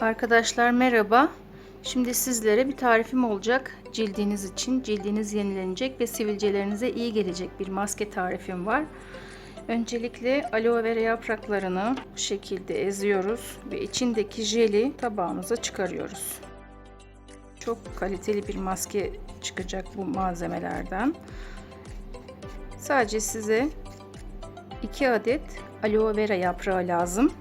Arkadaşlar merhaba. Şimdi sizlere bir tarifim olacak. Cildiniz için cildiniz yenilenecek ve sivilcelerinize iyi gelecek bir maske tarifim var. Öncelikle aloe vera yapraklarını bu şekilde eziyoruz ve içindeki jeli tabağımıza çıkarıyoruz. Çok kaliteli bir maske çıkacak bu malzemelerden. Sadece size 2 adet aloe vera yaprağı lazım.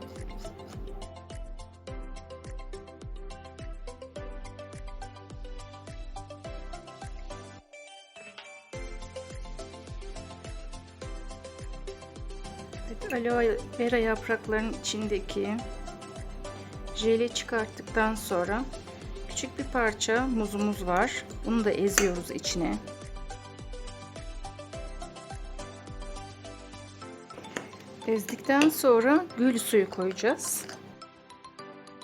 Aloe vera yapraklarının içindeki jeli çıkarttıktan sonra küçük bir parça muzumuz var. Bunu da eziyoruz içine. Ezdikten sonra gül suyu koyacağız.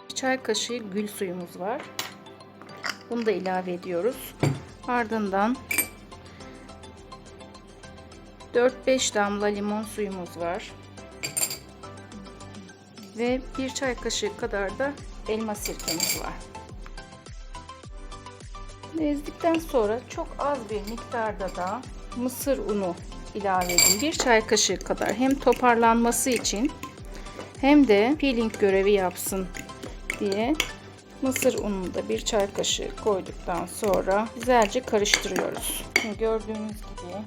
Bir çay kaşığı gül suyumuz var. Bunu da ilave ediyoruz. Ardından 4-5 damla limon suyumuz var. Ve bir çay kaşığı kadar da elma sirkemiz var. Ezdikten sonra çok az bir miktarda da mısır unu ilave edin. Bir çay kaşığı kadar hem toparlanması için hem de peeling görevi yapsın diye mısır ununu da bir çay kaşığı koyduktan sonra güzelce karıştırıyoruz. Gördüğünüz gibi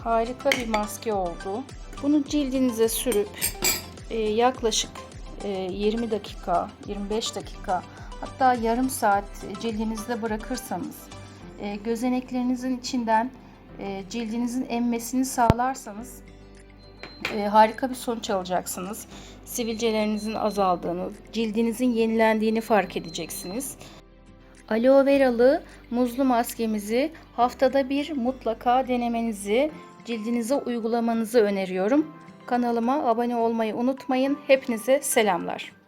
harika bir maske oldu. Bunu cildinize sürüp e, yaklaşık e, 20 dakika, 25 dakika hatta yarım saat cildinizde bırakırsanız e, gözeneklerinizin içinden e, cildinizin emmesini sağlarsanız e, harika bir sonuç alacaksınız. Sivilcelerinizin azaldığını, cildinizin yenilendiğini fark edeceksiniz. Aloe veralı muzlu maskemizi haftada bir mutlaka denemenizi, cildinize uygulamanızı öneriyorum. Kanalıma abone olmayı unutmayın. Hepinize selamlar.